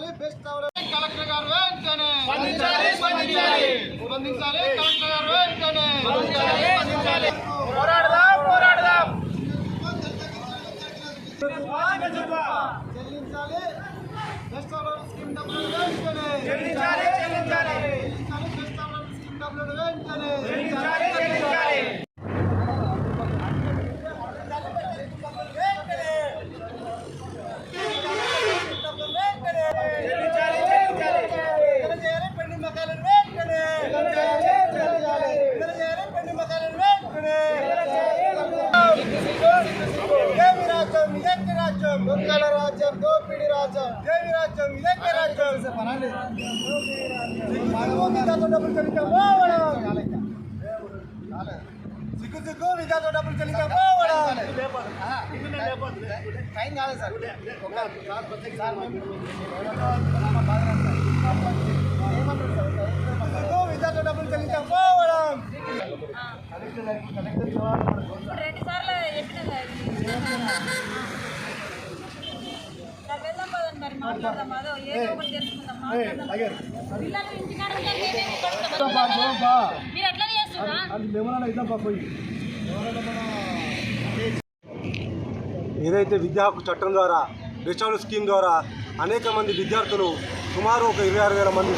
చెల్లించాలి best collector గారు వెంటనే. స్పందించాలి స్పందించాలి స్పందించాలి కలెక్టర్ గారు వెంటనే. స్పందించాలి స్పందించాలి పోరాడదాం. రాజ్యం దోపిడి రాజ్యం దేవి రాజ్యం ఇదే రాజ్యం డబ్బులు చెల్లించకపోవడం సిగ్గు సిగ్గు విద్యాతో డబ్బులు చెల్లించకపోవడం టైం కాలేదు సార్ సిగ్గు విద్యాతో డబ్బులు చెల్లించకపోవడం ఇప్పుడు రెండు సార్లు చెప్పినా ఏదైతే విద్యా హక్కు చట్టం ద్వారా బెస్టాల్ స్కీమ్ ద్వారా అనేక మంది విద్యార్థులు సుమారు ఒక ఇరవై ఆరు వేల మంది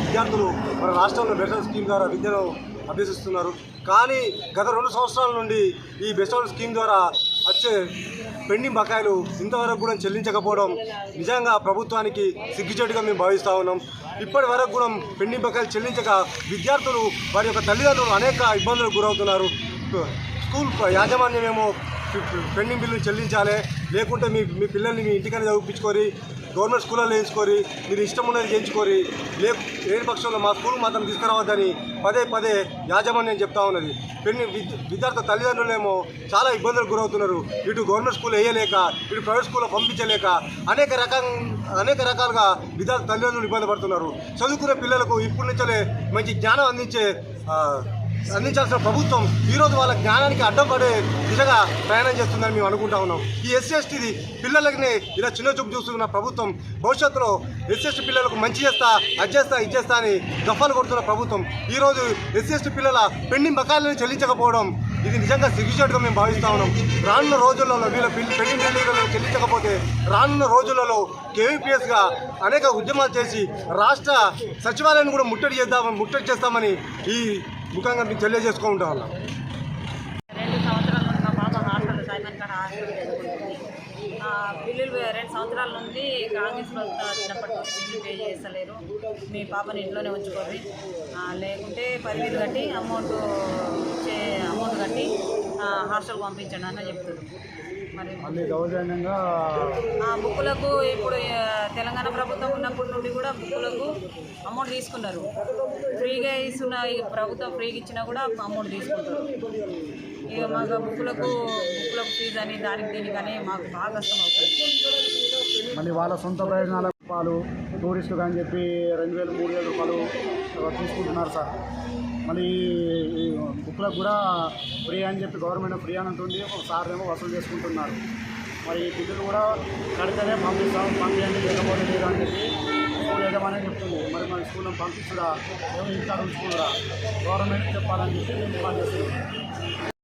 విద్యార్థులు మన రాష్ట్రంలో బెటర్ స్కీమ్ ద్వారా విద్యను అభ్యసిస్తున్నారు. కానీ గత రెండు సంవత్సరాల నుండి ఈ బెస్టాల్ స్కీమ్ ద్వారా వచ్చే పెండింగ్ బకాయిలు ఇంతవరకు కూడా చెల్లించకపోవడం నిజంగా ప్రభుత్వానికి సిగ్గుచేటుగా మేము భావిస్తూ ఉన్నాం. ఇప్పటి వరకు కూడా పెండింగ్ బకాయిలు చెల్లించక విద్యార్థులు వారి యొక్క తల్లిదండ్రులు అనేక ఇబ్బందులకు గురవుతున్నారు. స్కూల్ యాజమాన్యమేమో పెండింగ్ బిల్లులు చెల్లించాలి లేకుంటే మీ మీ పిల్లల్ని మీ ఇంటికనే చదివించుకొని గవర్నమెంట్ స్కూల్లో వేయించుకోరి మీరు ఇష్టం ఉన్నది చేయించుకోరి లే లేని పక్షంలో మా స్కూల్ మాత్రం తీసుకురావద్దని పదే పదే యాజమాన్యం చెప్తా ఉన్నది. పెళ్ళి విద్యార్థుల తల్లిదండ్రులేమో చాలా ఇబ్బందులకు గురవుతున్నారు. ఇటు గవర్నమెంట్ స్కూల్ వేయలేక ఇటు ప్రైవేట్ స్కూల్లో పంపించలేక అనేక రకం అనేక రకాలుగా విద్యార్థుల తల్లిదండ్రులు ఇబ్బంది పడుతున్నారు. చదువుకునే పిల్లలకు ఇప్పటి నుంచే మంచి జ్ఞానం అందించే అందించాల్సిన ప్రభుత్వం ఈరోజు వాళ్ళ జ్ఞానానికి అడ్డం పడే దిశగా ప్రయాణం చేస్తుందని మేము అనుకుంటా ఉన్నాం. ఈ ఎస్సీ ఎస్టీది పిల్లలకి ఇలా చిన్న చూపు చూస్తున్న ప్రభుత్వం భవిష్యత్తులో ఎస్సీ ఎస్టీ పిల్లలకు మంచి చేస్తా అది చేస్తా ఇది చేస్తా అని దఫాలు కొడుతున్న ప్రభుత్వం ఈరోజు ఎస్సీ ఎస్టీ పిల్లల పెండింగ్ బకాయిలను చెల్లించకపోవడం ఇది నిజంగా సిగ్గుచేటుగా మేము భావిస్తా ఉన్నాం. రానున్న రోజులలో వీళ్ళ పెండింగ్ బిల్లులను చెల్లించకపోతే రానున్న రోజులలో కేవీపీఎస్గా అనేక ఉద్యమాలు చేసి రాష్ట్ర సచివాలయాన్ని కూడా ముట్టడి చేద్దామని ముట్టడి చేస్తామని ఈ ముఖంగా మీకు తెలియజేసుకుంటా ఉన్నాం రెండు సంవత్సరాల నుండి మా పాప హాస్టల్ సైమన్ కాడ హాస్టల్ బిల్లులు రెండు సంవత్సరాల నుండి కాంగ్రెస్లో వచ్చినప్పటి నుంచి బిల్లు పే చేస్తలేరు. మీ పాపని ఇంట్లోనే ఉంచుకోండి లేకుంటే పదివేలు కట్టి అమౌంట్ అమౌంట్ కట్టి హాస్టల్ హాస్టల్కి పంపించండి అని చెప్తుంది దౌర్జన్యంగా బుక్కులకు ఇప్పుడు తెలంగాణ ప్రభుత్వం ఉన్నప్పటి నుండి కూడా బుక్కులకు అమౌంట్ తీసుకున్నారు. ఫ్రీగా ఇస్తున్న ప్రభుత్వం ఫ్రీగా ఇచ్చినా కూడా అమౌంట్ తీసుకుంటారు. ఇక మాకు బుక్కులకు బుక్కులకు ఫీజు అని దానికి దీనికని మాకు బాగా కష్టం అవుతుంది మళ్ళీ వాళ్ళ సొంత ప్రయోజనాల వాళ్ళు టూరిస్టులు అని చెప్పి రెండు వేలు మూడు వేలు రూపాయలు తీసుకుంటున్నారు సార్. మళ్ళీ ఈ బుక్లకు కూడా ఫ్రీ అని చెప్పి గవర్నమెంట్ ఫ్రీ అని ఉంటుంది సార్ ఏమో వసూలు చేసుకుంటున్నారు. మరి ఈ బిల్లులు కూడా కడితేనే పంపిస్తాం పంపించండి లేకపోతే లేదు అని చెప్పి స్కూల్ యజమాని చెప్తుంది. మరి మన స్కూల్లో పంపించుడా ఏమో ఇంకా ఉంచుకున్నారా గవర్నమెంట్ చెప్పాలని చెప్పి డిమాండ్ చేస్తున్నాం